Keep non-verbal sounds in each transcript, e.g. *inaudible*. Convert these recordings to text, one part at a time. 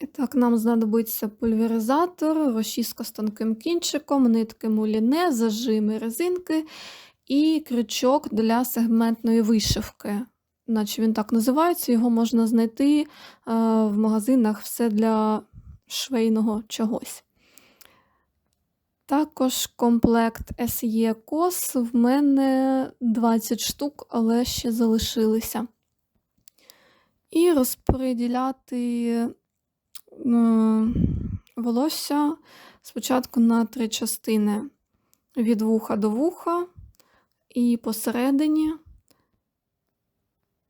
І так, нам знадобиться пульверизатор, розчіска з тонким кінчиком, нитки муліне, зажими резинки і крючок для сегментної вишивки. Наче він так називається, його можна знайти е, в магазинах все для швейного чогось. Також комплект SE кос в мене 20 штук, але ще залишилися. І розподіляти волосся спочатку на три частини: від вуха до вуха і посередині.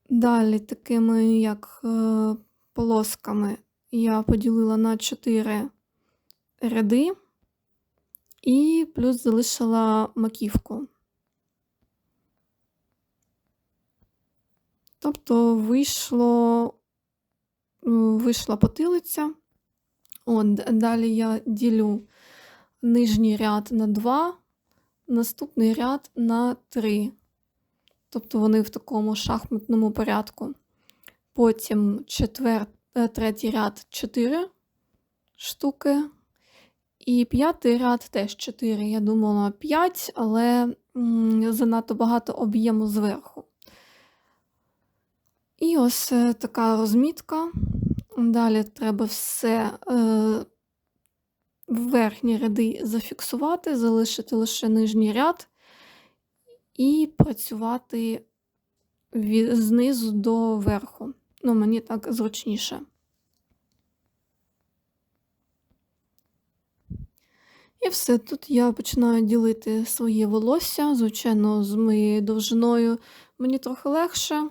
Далі, такими як е, полосками, я поділила на 4 ряди і плюс залишила маківку. Тобто вийшло, вийшла потилиця. От, далі я ділю нижній ряд на 2, наступний ряд на 3. Тобто вони в такому шахматному порядку. Потім четвер... е, третій ряд 4 штуки. І п'ятий ряд теж 4. Я думала 5, але занадто багато об'єму зверху. І ось е, така розмітка. Далі треба все е, верхні ряди зафіксувати, залишити лише нижній ряд і працювати від, знизу до верху. Ну, мені так зручніше. І все, тут я починаю ділити своє волосся. Звичайно, з моєю довжиною мені трохи легше,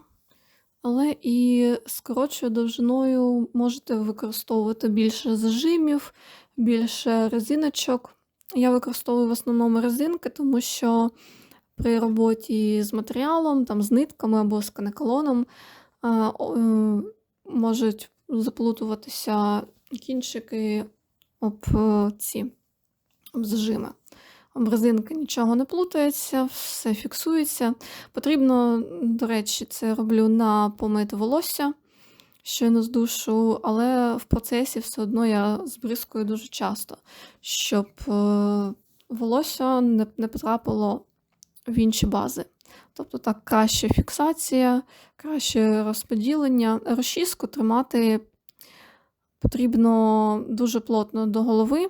але і з коротшою довжиною можете використовувати більше зажимів, більше резиночок. Я використовую в основному резинки, тому що при роботі з матеріалом, там, з нитками або з канекалоном а, о, е, можуть заплутуватися кінчики об е, ці об зажими. Об нічого не плутається, все фіксується. Потрібно, до речі, це роблю на помите волосся, щойно з душу, але в процесі все одно я збризкую дуже часто, щоб е, волосся не потрапило в інші бази. Тобто так краще фіксація, краще розподілення. Розчіску тримати потрібно дуже плотно до голови,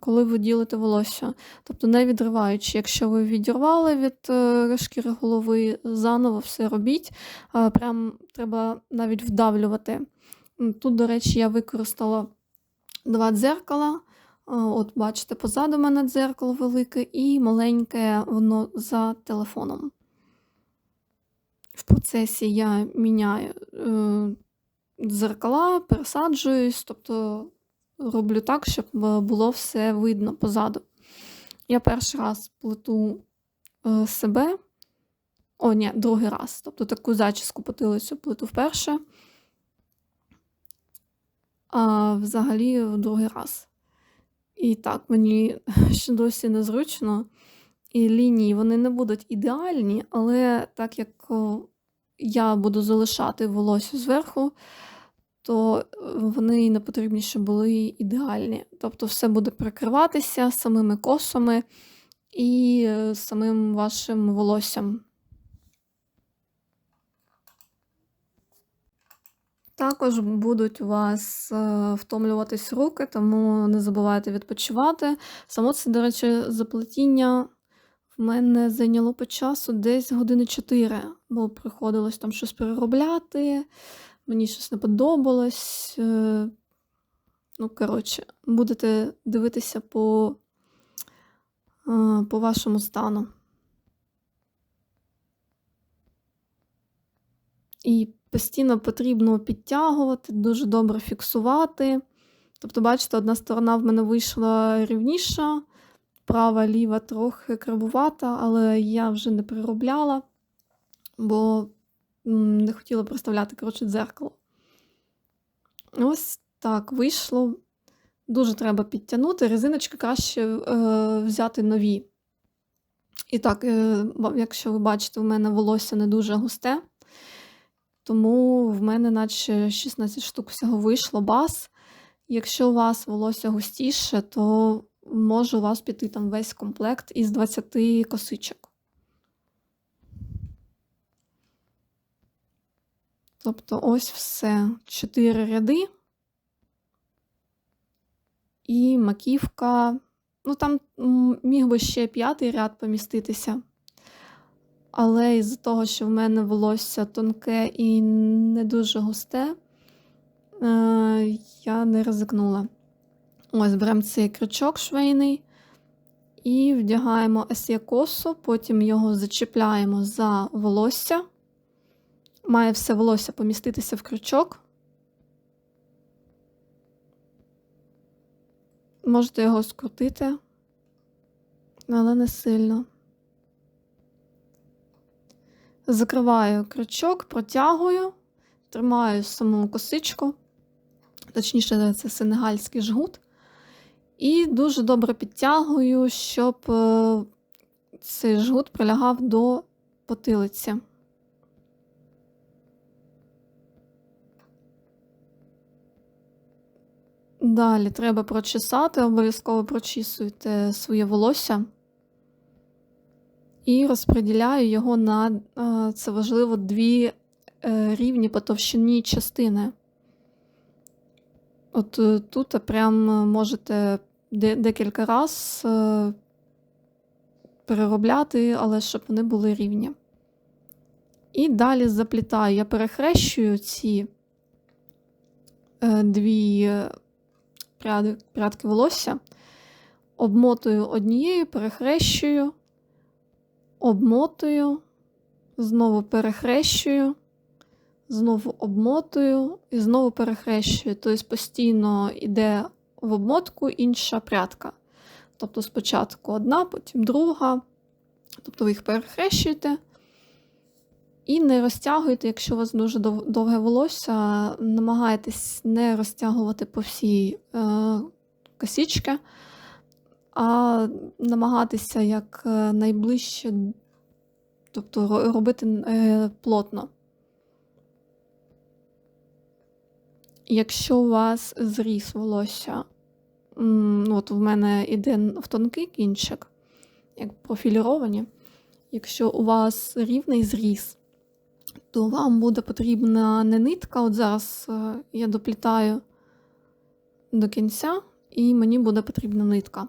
коли ви ділите волосся. Тобто не відриваючи. Якщо ви відірвали від е, шкіри голови, заново все робіть. Прям треба навіть вдавлювати. Тут, до речі, я використала два дзеркала. От, бачите, позаду мене дзеркало велике і маленьке воно за телефоном. В процесі я міняю е, дзеркала, пересаджуюсь, тобто роблю так, щоб е, було все видно позаду. Я перший раз плету е, себе. О, ні, другий раз. Тобто таку зачіску потилицю плету вперше. А взагалі в другий раз. І так, мені *laughs* ще досі незручно. І лінії вони не будуть ідеальні, але так як я буду залишати волосся зверху, то е, вони не потрібні, щоб були ідеальні. Тобто все буде прикриватися самими косами і е, самим вашим волоссям. Також будуть у вас е, втомлюватись руки, тому не забувайте відпочивати. Само це, до речі, заплетіння в мене зайняло по часу десь години 4, бо приходилось там щось переробляти, мені щось не подобалось. е, Ну, коротше, будете дивитися по, е, по вашому стану. І постійно потрібно підтягувати, дуже добре фіксувати. Тобто, бачите, одна сторона в мене вийшла рівніша, права, ліва трохи кривувата, але я вже не переробляла, бо не хотіла представляти коротше, дзеркало. Ось так вийшло. Дуже треба підтягнути. Резиночки краще е, взяти нові. І так, е, якщо ви бачите, в мене волосся не дуже густе, тому в мене наче 16 штук всього вийшло баз. Якщо у вас волосся густіше, то може у вас піти там весь комплект із 20 косичок. Тобто ось все. 4 ряди. І маківка. Ну, там міг би ще п'ятий ряд поміститися. Але із-за того, що в мене волосся тонке і не дуже густе, е, я не ризикнула. Ось беремо цей крючок швейний і вдягаємо есє косу, потім його зачіпляємо за волосся. Має все волосся поміститися в крючок. Можете його скрутити, але не сильно. Закриваю крючок, протягую, тримаю саму косичку, точніше, це сенегальський жгут. І дуже добре підтягую, щоб е, цей жгут прилягав до потилиці. Далі треба прочесати, обов'язково прочісуйте своє волосся і розподіляю його на, це важливо, дві е, рівні по товщині частини. От е, тут прям можете декілька раз е, переробляти, але щоб вони були рівні. І далі заплітаю. Я перехрещую ці дві прядки волосся, обмотую однією, перехрещую, обмотую, знову перехрещую, знову обмотую і знову перехрещую. Тобто постійно йде в обмотку інша прядка. Тобто спочатку одна, потім друга. Тобто ви їх перехрещуєте. І не розтягуйте, якщо у вас дуже довге волосся, намагайтесь не розтягувати по всій е, косічки, а намагатися як е, найближче, тобто робити е, плотно. Якщо у вас зріс волосся, ну, от в мене йде в тонкий кінчик, як профіліровані. Якщо у вас рівний зріс, то вам буде потрібна не нитка. От зараз е, я доплітаю до кінця, і мені буде потрібна нитка.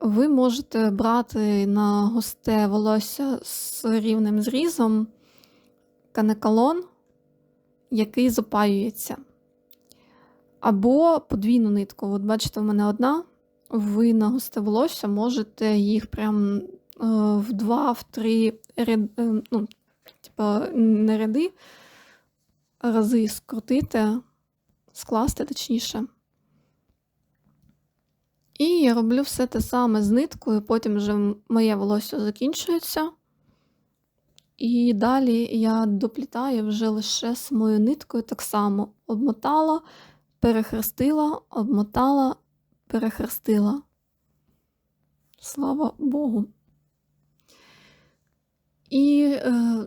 Ви можете брати на густе волосся з рівним зрізом канекалон, який запаюється. Або подвійну нитку. От бачите, в мене одна. Ви на густе волосся можете їх прям в два, в три ряд, е, ну, типа, не ряди, рази скрутити, скласти точніше. І я роблю все те саме з ниткою, потім вже моє волосся закінчується. І далі я доплітаю вже лише самою ниткою так само обмотала, перехрестила, обмотала, перехрестила. Слава Богу. І е,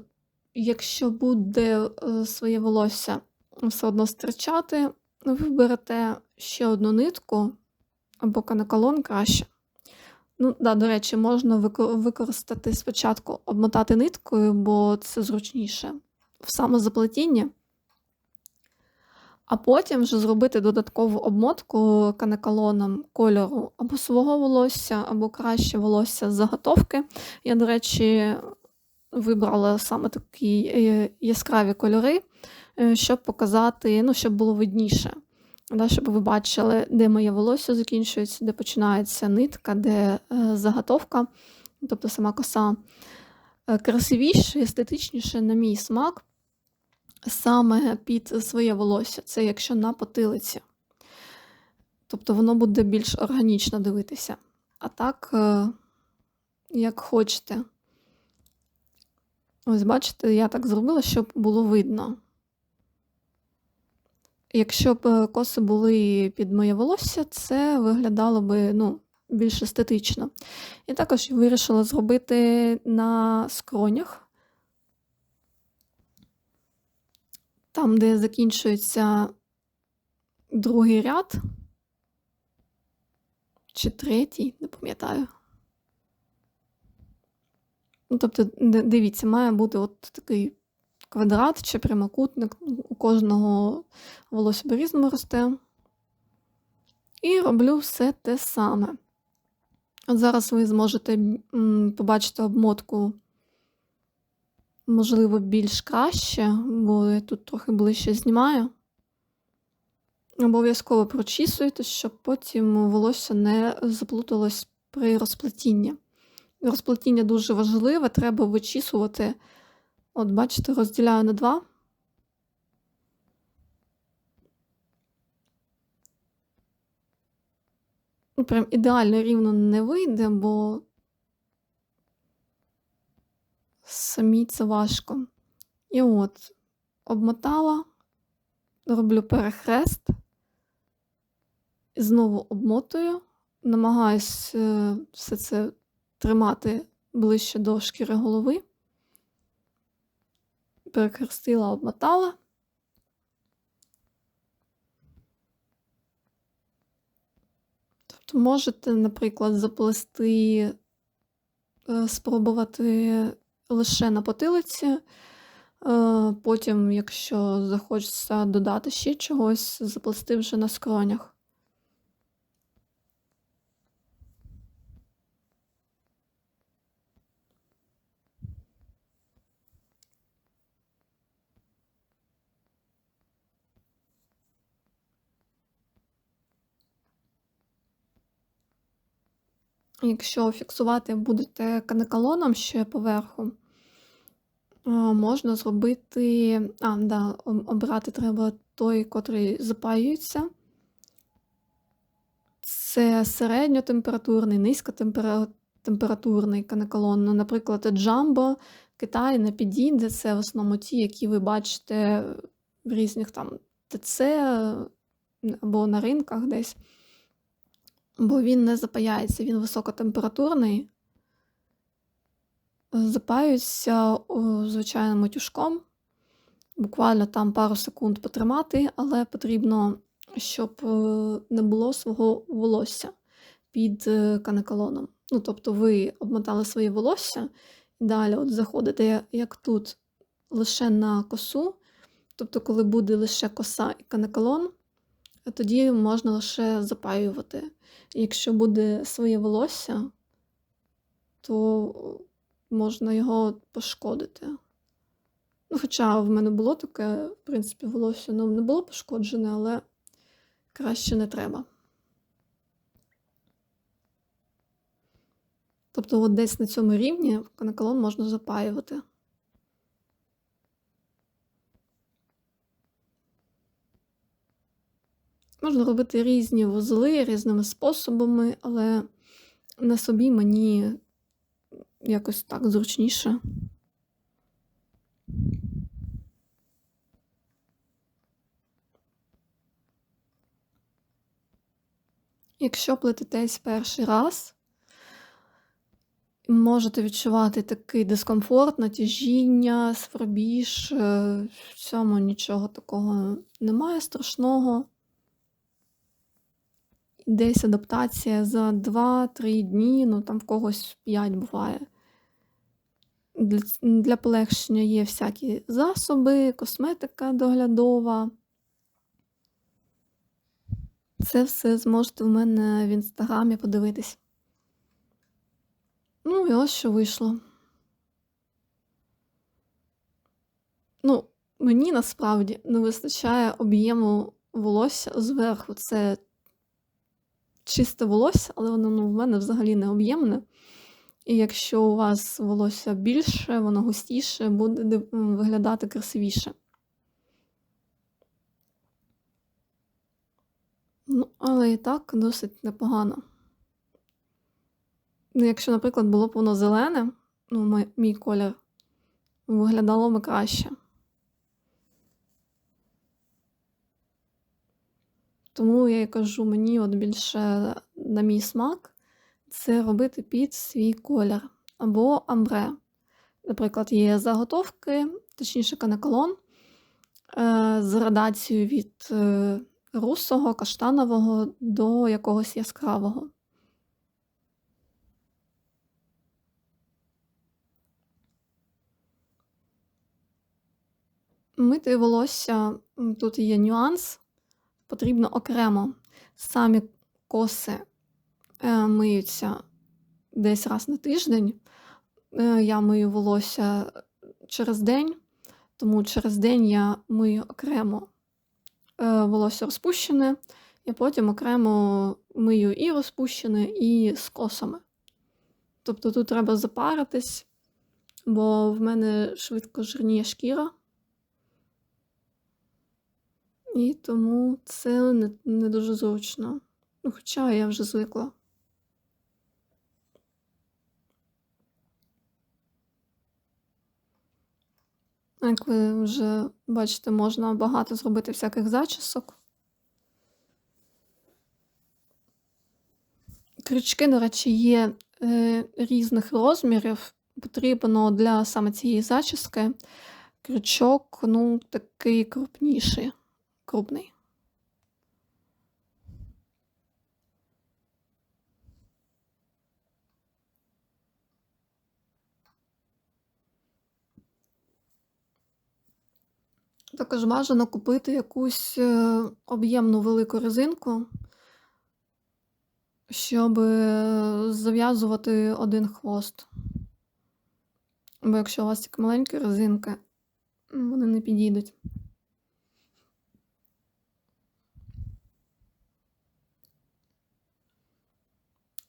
якщо буде е, своє волосся все одно стирчати, ви берете ще одну нитку або канакалон краще. Ну, да, до речі, можна використати спочатку обмотати ниткою, бо це зручніше в самозаплетінні. А потім вже зробити додаткову обмотку канекалоном кольору або свого волосся, або краще волосся з заготовки. Я, до речі, вибрала саме такі е, яскраві кольори, е, щоб показати, ну, щоб було видніше. Да, щоб ви бачили, де моє волосся закінчується, де починається нитка, де е, заготовка, тобто сама коса. Красивіше, естетичніше, на мій смак, саме під своє волосся. Це якщо на потилиці. Тобто воно буде більш органічно дивитися. А так, як хочете. Ось, бачите, я так зробила, щоб було видно. Якщо б е, коси були під моє волосся, це виглядало би ну, більш естетично. І також вирішила зробити на скронях, там, де закінчується другий ряд. Чи третій, не пам'ятаю. Ну, тобто, дивіться, має бути от такий квадрат чи прямокутник. У кожного волосся по-різному росте. І роблю все те саме. От зараз ви зможете побачити обмотку, можливо, більш краще, бо я тут трохи ближче знімаю. Обов'язково прочісуйте, щоб потім волосся не заплуталось при розплетінні. Розплетіння дуже важливе, треба вичісувати. От, бачите, розділяю на два. Ну, прям ідеально рівно не вийде, бо самі це важко. І от, обмотала, роблю перехрест, знову обмотую, намагаюсь е, все це тримати ближче до шкіри голови. Перехрестила, обмотала. Тобто можете, наприклад, заплести, е, спробувати лише на потилиці. Е, Потім, якщо захочеться додати ще чогось, заплести вже на скронях. Якщо фіксувати будете канекалоном ще поверху, можна зробити. А, да, об- обрати треба той, котрий запаюється. Це середньотемпературний, низькотемпературний канекалон. Ну, наприклад, Джамбо, Китай не підійде. Це в основному ті, які ви бачите в різних там ТЦ або на ринках десь. Бо він не запаяється, він високотемпературний. Запаюється о, звичайним утюжком. Буквально там пару секунд потримати, але потрібно, щоб е, не було свого волосся під е, канекалоном. Ну, тобто ви обмотали своє волосся і далі от заходите, як тут, лише на косу. Тобто, коли буде лише коса і канекалон, тоді можна лише запаювати. Якщо буде своє волосся, то можна його пошкодити. Ну, хоча в мене було таке, в принципі, волосся ну, не було пошкоджене, але краще не треба. Тобто, от десь на цьому рівні канекалон можна запаювати. Можна робити різні вузли різними способами, але на собі мені якось так зручніше. Якщо плететесь перший раз, можете відчувати такий дискомфорт, натяжіння, свербіж. е, В цьому нічого такого немає страшного. Десь адаптація за 2-3 дні, ну там в когось 5 буває. Для, для полегшення є всякі засоби, косметика доглядова. Це все зможете в мене в інстаграмі подивитись. Ну і ось що вийшло. Ну, мені насправді не вистачає об'єму волосся зверху. Це чисте волосся, але воно ну, в мене взагалі не об'ємне. І якщо у вас волосся більше, воно густіше, буде виглядати красивіше. Ну, але і так досить непогано. Ну, якщо, наприклад, було б воно зелене, ну, мій, колір, виглядало б краще. Тому я і кажу, мені от більше на мій смак це робити під свій колір або амбре. Наприклад, є заготовки, точніше канеколон е, з градацією від е, русого, каштанового до якогось яскравого. Мити волосся, тут є нюанс, потрібно окремо. Самі коси, е, миються десь раз на тиждень. Е, я мию волосся через день, тому через день я мию окремо, е, волосся розпущене, і потім окремо мию і розпущене, і з косами. Тобто тут треба запаритись, бо в мене швидко жирніє шкіра. І тому це не, не дуже зручно. Ну, хоча я вже звикла. Як ви вже бачите, можна багато зробити всяких зачісок. Крючки, до речі, є е, різних розмірів. Потрібно для саме цієї зачіски крючок, ну, такий крупніший, крупний. Також бажано купити якусь е, об'ємну велику резинку, щоб е, зав'язувати один хвост. Бо якщо у вас тільки маленькі резинки, вони не підійдуть.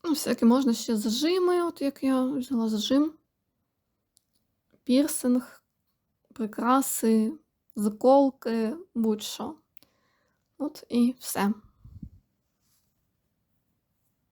Ну, всякі можна ще зажими, от як я взяла зажим, пірсинг, прикраси, заколки, будь-що. От і все.